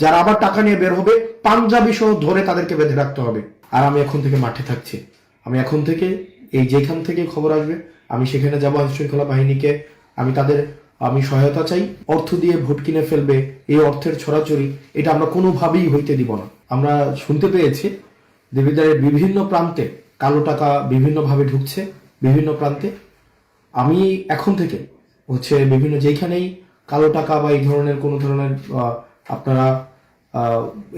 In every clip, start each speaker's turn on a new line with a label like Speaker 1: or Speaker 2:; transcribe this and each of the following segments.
Speaker 1: যারা আবার টাকা নিয়ে বের হবে, পাঞ্জাবি সহ ধরে তাদেরকে বেঁধে রাখতে হবে। আর আমি এখন থেকে মাঠে থাকছি। আমি এখন থেকে, এই যেখান থেকে খবর আসবে, আমি সেখানে যাব আইন শৃঙ্খলা বাহিনীকে। আমি তাদের, আমি সহায়তা চাই। অর্থ দিয়ে ভোট কিনে ফেলবে, এই অর্থের ছড়াছড়ি, এটা আমরা কোনোভাবেই হইতে দিব না। আমরা শুনতে পেয়েছি দেবিদ্বারের বিভিন্ন প্রান্তে কালো টাকা বিভিন্নভাবে ঢুকছে, বিভিন্ন প্রান্তে। আমি এখন থেকে হচ্ছে বিভিন্ন যেখানেই কালো টাকা বা এই ধরনের কোনো ধরনের আপনারা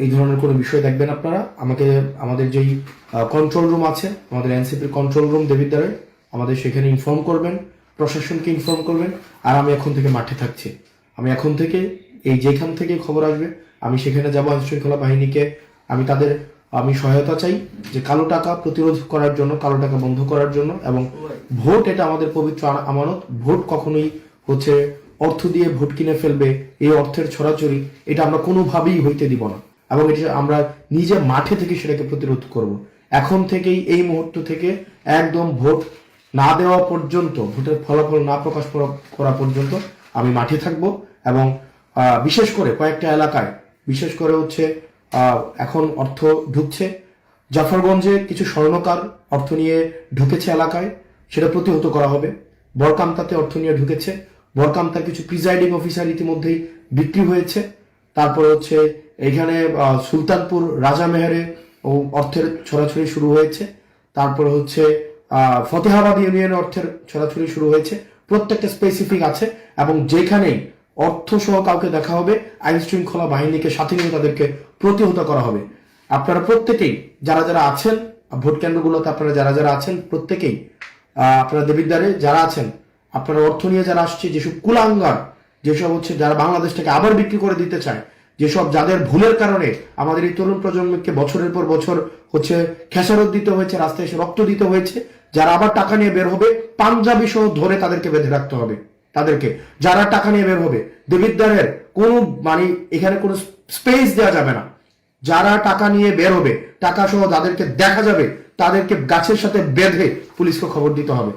Speaker 1: এই ধরনের কোনো বিষয় দেখবেন আপনারা? আমাকে আমাদের যেই কন্ট্রোল রুম আছে আমাদের এনসিপির কন্ট্রোল রুম দেবিদ্বারের আমাদের সেখানে ইনফর্ম করবেন প্রশাসনকে ইনফর্ম করবেন আর আমি এখন থেকে মাঠে থাকছি। আমি এখন থেকে এই যেখান থেকে খবর আসবে আমি সেখানে যাব আইন শৃঙ্খলা বাহিনীকে। আমি তাদের আমি সহায়তা চাই যে কালো টাকা প্রতিরোধ করার জন্য কালো টাকা বন্ধ করার জন্য এবং ভোট এটা আমাদের পবিত্র আমানত। ভোট কখনোই হচ্ছে অর্থ দিয়ে ভোট কিনে ফেলবে এই অর্থের ছড়াছড়ি, এটা আমরা কোনোভাবেই হইতে দিব না। এবং এটা আমরা নিজে মাঠে থেকে সেটাকে প্রতিরোধ করব। এখন থেকেই এই মুহূর্ত থেকে একদম ভোট না দেওয়া পর্যন্ত, ভোটের ফলাফল না প্রকাশ করা- পর্যন্ত আমি মাঠে থাকব এবং বিশেষ করে কয়েকটা এলাকায়, বিশেষ করে হচ্ছে এখন অর্থ ঢুকছে। জাফরগঞ্জে কিছু স্বর্ণকার অর্থ নিয়ে ঢুকেছে এলাকায়, সেটা প্রতিহত করা হবে। বরকামতাতে অর্থ নিয়ে ঢুকেছে। বরকামতার কিছু প্রিজাইডিং অফিসার ইতিমধ্যেই বিক্রি হয়েছে। তারপরে হচ্ছে এখানে সুলতানপুর রাজা মেহেরে ও অর্থের ছড়াছড়ি শুরু হয়েছে। তারপরে হচ্ছে ফতেহাবাদ ইউনিয়ন অর্থের ছড়াছড়ি শুরু হয়েছে। প্রত্যেকটা স্পেসিফিক আছে এবং যেখানেই অর্থ সহ কাউকে দেখা হবে, আইন শৃঙ্খলা বাহিনীকে সাথে নিয়ে তাদেরকে প্রতিহত করা হবে। আপনারা প্রত্যেকেই যারা যারা আছেন ভোট কেন্দ্রগুলোতে আপনারা যারা যারা আছেন, প্রত্যেকেই আপনারা দেবিদ্বারে যারা আছেন আপনারা অর্থ নিয়ে যারা আসছে, যেসব কুলাঙ্গার, যেসব হচ্ছে যারা বাংলাদেশটাকে আবার বিক্রি করে দিতে চায়, যেসব যাদের ভুলের কারণে আমাদের এই তরুণ প্রজন্মকে বছরের পর বছর হচ্ছে খেসারত দিতে হয়েছে, রাস্তায় এসে রক্ত দিতে হয়েছে, যারা আবার টাকা নিয়ে বের হবে, পাঞ্জাবি সহ ধরে তাদেরকে বেঁধে রাখতে হবে। তাদেরকে যারা টাকা নিয়ে বের হবে, দেবিদ্বারের কোনো মানে এখানে কোনো স্পেস দেওয়া যাবে না। যারা টাকা নিয়ে বের হবে, টাকা সহ যাদেরকে দেখা যাবে, তাদেরকে গাছের সাথে বেঁধে পুলিশকে খবর দিতে হবে।